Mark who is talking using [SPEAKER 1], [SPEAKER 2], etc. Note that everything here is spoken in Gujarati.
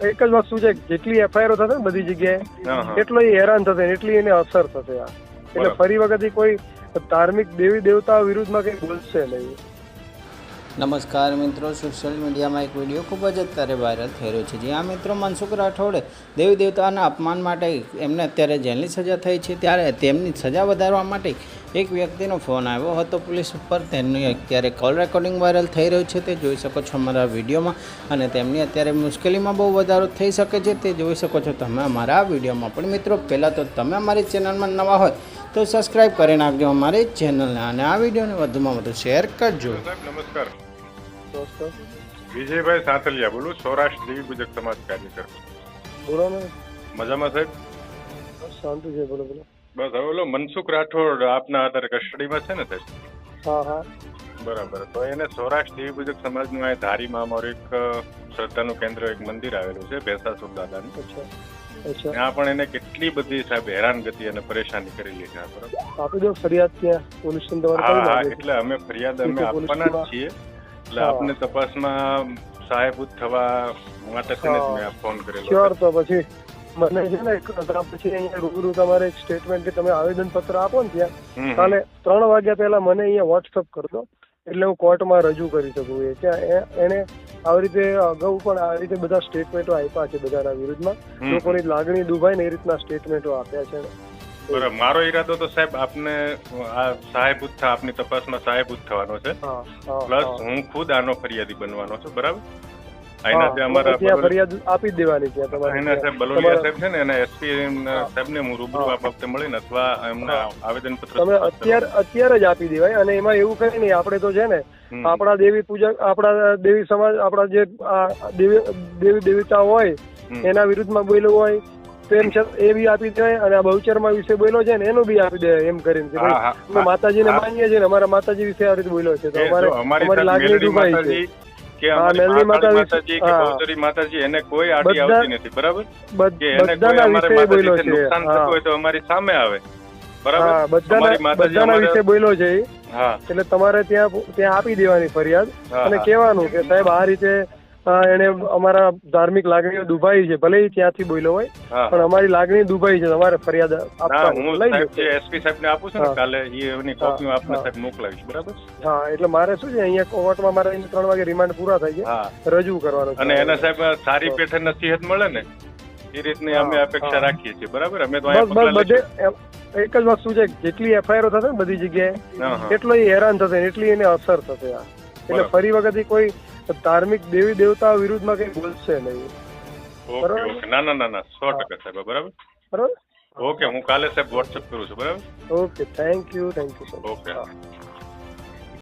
[SPEAKER 1] એક જ વસ્તુ છે જેટલી એફઆઈઆર થશે ને બધી જગ્યાએ. એટલો એ હેરાન થશે એટલી એને અસર થશે આ એટલે. ફરી વખત કોઈ ધાર્મિક દેવી દેવતા વિરુદ્ધમાં કઈ બોલશે નહીં
[SPEAKER 2] નમસ્કાર મિત્રો સોશિયલ મીડિયામાં એક વીડિયો ખૂબ જ અત્યારે વાયરલ થઈ રહ્યો છે. જ્યાં મિત્રો, મનસુખ રાઠોડે દેવી દેવતાના અપમાન માટે એમને અત્યારે જેલની સજા થઈ છે. ત્યારે તેમની સજા વધારવા માટે એક વ્યક્તિનો ફોન આવ્યો હતો પોલીસ ઉપર. તેમની અત્યારે કોલ રેકોર્ડિંગ વાયરલ થઈ રહ્યું છે. તે જોઈ શકો છો અમારા વિડીયોમાં અને તેમની અત્યારે મુશ્કેલીમાં બહુ વધારો થઈ શકે છે. તે જોઈ શકો છો તમે અમારા આ વિડીયોમાં. પણ મિત્રો, પહેલાં તો તમે અમારી ચેનલમાં નવા હોય તો સબસ્ક્રાઈબ કરી નાખજો અમારી ચેનલને અને આ વિડીયોને વધુમાં વધુ શેર કરજો.
[SPEAKER 3] નમસ્કાર.
[SPEAKER 1] દોસ્તો.
[SPEAKER 3] વિજયભાઈ સાંતલિયા બોલું સૌરાષ્ટ્ર દેવી પૂજક સમાજ કાર્યકર.
[SPEAKER 1] બોલો ને.
[SPEAKER 3] મજામાં સાહેબ?
[SPEAKER 1] શાંતિ છે બોલો બોલો.
[SPEAKER 3] બસ હવે બોલો મનસુખ રાઠોડ આપના અત્યારે કસ્ટડીમાં છે ને સાહેબ?
[SPEAKER 1] હા હા.
[SPEAKER 3] બરાબર. તો એને સૌરાષ્ટ્ર દેવી પૂજક સમાજનું આ ધારીમાં અમારું એક શ્રદ્ધાનું કેન્દ્ર એક મંદિર આવેલું છે ભેસાસુર દાદાનું. ત્યાં પણ એને કેટલી બધી સાહેબ હેરાનગતિ અને પરેશાની કરેલી છે આ બરાબર.
[SPEAKER 1] આપી દો ફરિયાદ ત્યાં પોલીસ કરી
[SPEAKER 3] એટલે અમે ફરિયાદ અમે
[SPEAKER 1] છે,
[SPEAKER 3] આપવાના જ છીએ. એટલે આપને તપાસમાં સહાયભૂત થવા માટે મેં ફોન કરેલો
[SPEAKER 1] શ્યોર તો પછી મને છે ને પછી અહીંયા રૂબરૂ તમારે એક સ્ટેટમેન્ટ કે તમે આવેદન પત્ર આપો ને ત્યાં. કાલે ત્રણ વાગ્યા પહેલા મને અહીંયા વોટ્સઅપ કરજો એટલે હું કોર્ટમાં રજૂ કરી શકું. એ ત્યાં એને આવી રીતે અગાઉ પણ આવી રીતે બધા સ્ટેટમેન્ટો આપ્યા છે બધાના વિરુદ્ધમાં. લોકોની લાગણી દુભાઈ ને એ રીતના સ્ટેટમેન્ટો આપ્યા છે.
[SPEAKER 3] બરાબર. મારો ઈરાદો તો સાહેબ આપને આ સહાયભૂત થા આપની તપાસમાં સહાયભૂત થવાનો છે. પ્લસ
[SPEAKER 1] હું.
[SPEAKER 3] ખુદ આનો ફરિયાદી બનવાનો છું બરાબર? અહીંના અમારા
[SPEAKER 1] ફરિયાદ આપી દેવાની ત્યાં.
[SPEAKER 3] અહીંના સાહેબ બલોલિયા સાહેબ છે ને એના એસપી સાહેબને હું રૂબરૂ આ વખતે મળીને અથવા એમના
[SPEAKER 1] હા.
[SPEAKER 3] આવેદન
[SPEAKER 1] તમે અત્યારે અત્યારે જ આપી દેવાય અને એમાં એવું કઈ નહીં આપણે તો છે ને. આપણા દેવી પૂજા આપણા દેવી સમાજ આપણા જે દેવી દેવી દેવતા હોય. એના વિરુદ્ધમાં બોલ્યો હોય તેમ એ બી આપી દેવાય અને આ બહુચરમાં વિશે બોલ્યો છે ને એનું બી આપી દે એમ કરીને કે ભાઈ અમે માતાજીને માનીએ છીએ ને અમારા માતાજી વિશે આ રીતે બોલ્યો છે. તો અમારે
[SPEAKER 3] અમારી
[SPEAKER 1] લાગણી દુભાઈ છે.
[SPEAKER 3] કે અમારી
[SPEAKER 1] મેલડી
[SPEAKER 3] મહાકાળી
[SPEAKER 1] માતા
[SPEAKER 3] માતાજી કે
[SPEAKER 1] હા.
[SPEAKER 3] માતાજી એને કોઈ આડી આવતી નથી બરાબર? કે એને કોઈ અમારે
[SPEAKER 1] વિશે છે.
[SPEAKER 3] નુકસાન થતું હોય તો અમારી સામે આવે બરાબર?
[SPEAKER 1] બધાના બધાના વિશે બોલ્યો છે એટલે તમારે ત્યાં ત્યાં આપી દેવાની ફરિયાદ. અને
[SPEAKER 3] હા.
[SPEAKER 1] કહેવાનું કે સાહેબ આ રીતે એને અમારા ધાર્મિક લાગણીઓ દુભાઈ છે ભલે ત્યાંથી બોલ્યો હોય પણ અમારી લાગણી દુભાઈ છે તમારે ફરિયાદ આપવાની. લઈ
[SPEAKER 3] એસપી સાહેબ ને આપું છું કાલે એની કોપી આપને સાહેબ મોકલાવીશ બરાબર?
[SPEAKER 1] હા એટલે મારે શું છે અહીંયા કોર્ટમાં મારે ત્રણ વાગે રિમાન્ડ પૂરા થાય છે. રજૂ કરવાનું
[SPEAKER 3] અને એને સાહેબ સારી પેઠે નસીહત મળે ને એ રીતની અમે અપેક્ષા રાખીએ છીએ બરાબર? અમે તો
[SPEAKER 1] બધે એક જ વસ્તુ છે જેટલી એફઆઈઆર થશે ને બધી જગ્યાએ. એટલો એ હેરાન થશે એટલી એને અસર થશે એટલે ફરી વખત કોઈ ધાર્મિક દેવી દેવતા વિરુદ્ધમાં કઈ બોલશે નહીં.
[SPEAKER 3] ઓકે
[SPEAKER 1] બરાબર.
[SPEAKER 3] ઓકે. ના ના ના ના. સો ટકા સાહેબ બરાબર?
[SPEAKER 1] બરાબર?
[SPEAKER 3] ઓકે હું કાલે સાહેબ વોટ્સઅપ કરું છું બરાબર?
[SPEAKER 1] Okay thank you thank you
[SPEAKER 3] okay.
[SPEAKER 1] હા.